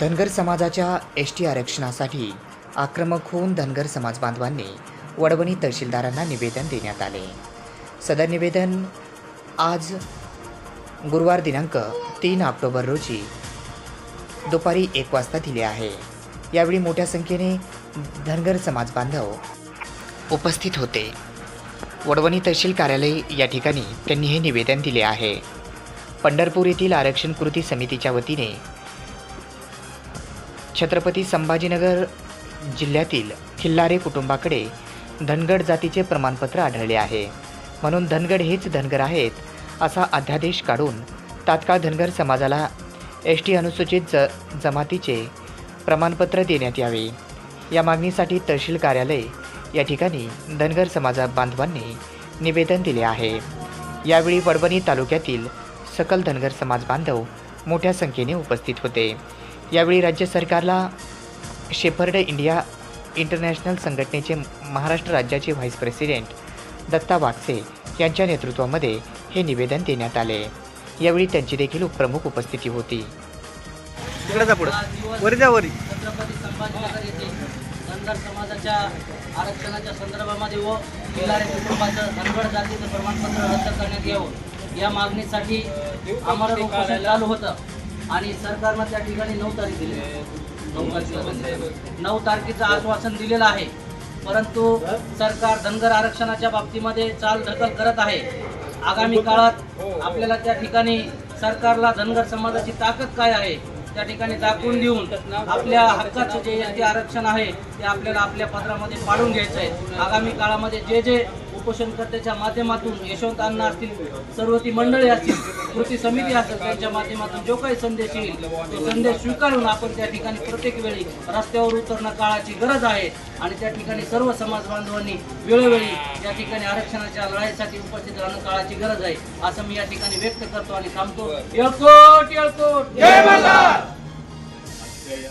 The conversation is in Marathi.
धनगर समाजाच्या एस टी आरक्षणासाठी आक्रमक होऊन धनगर समाज बांधवांनी वडवणी तहसीलदारांना निवेदन देण्यात आले. सदर निवेदन आज गुरुवार दिनांक तीन ऑक्टोबर रोजी दुपारी एक वाजता दिले आहे. यावेळी मोठ्या संख्येने धनगर समाज बांधव उपस्थित होते. वडवणी तहसील कार्यालय या ठिकाणी त्यांनी हे निवेदन दिले आहे. पंढरपूर येथील आरक्षण कृती समितीच्या वतीने छत्रपती संभाजीनगर जिल्ह्यातील खिल्लारे कुटुंबाकडे धनगड जातीचे प्रमाणपत्र आढळले आहे. म्हणून धनगड हेच धनगर आहेत असा अध्यादेश काढून तात्काळ धनगर समाजाला एस टी अनुसूचित ज जमातीचे प्रमाणपत्र देण्यात यावे. या मागणीसाठी तहसील कार्यालय या ठिकाणी धनगर समाजा बांधवांनी निवेदन दिले आहे. यावेळी वडवणी तालुक्यातील सकल धनगर समाज बांधव मोठ्या संख्येने उपस्थित होते. यावेळी राज्य सरकारला शेफर्ड इंडिया इंटरनॅशनल संघटनेचे महाराष्ट्र राज्याचे व्हाईस प्रेसिडेंट दत्ता वागसे यांच्या नेतृत्वामध्ये हे निवेदन देण्यात आले. यावेळी त्यांची देखील प्रमुख उपस्थिती होती. तिकडे जा पुढं. वरी जा वरी. छत्रपती संभाजीनगर येथे धनगर समाजाच्या आरक्षणाच्या संदर्भामध्ये व किल्लारे कुटुंबाचं धनगड जातीचं प्रमाणपत्र रद्द करण्यात यावं. या मागणीसाठी आम्हाला उपोषण चालू होतं. आणि सरकारनं त्या ठिकाणी नऊ तारीख दिली. नऊ तारखेला म्हणजे नऊ तारखेचं आश्वासन दिलेलं आहे. परंतु सरकार धनगर आरक्षणाच्या बाबतीमध्ये चाल ढकल करत आहे. आगामी काळात आपल्याला त्या ठिकाणी सरकारला धनगर समाजाची ताकद काय आहे त्या ठिकाणी दाखवून देऊन आपल्या हक्काचं जे आरक्षण आहे ते आपल्याला आपल्या पत्रामध्ये पाडून घ्यायचं आहे. आगामी काळामध्ये जे जे उपोषणकर्त्याच्या माध्यमातून यशवंत अण्णा असतील सर्व ती मंडळी असतील कृती समिती असेल त्यांच्या माध्यमातून जो काही संदेश येईल तो संदेश स्वीकारून आपण त्या ठिकाणी प्रत्येक वेळी रस्त्यावर उतरणं काळाची गरज आहे. आणि त्या ठिकाणी सर्व समाज बांधवांनी वेळोवेळी या ठिकाणी आरक्षणाच्या लढाईसाठी उपस्थित राहणं काळाची गरज आहे असं मी या ठिकाणी व्यक्त करतो आणि थांबतो येळकोट येळकोट!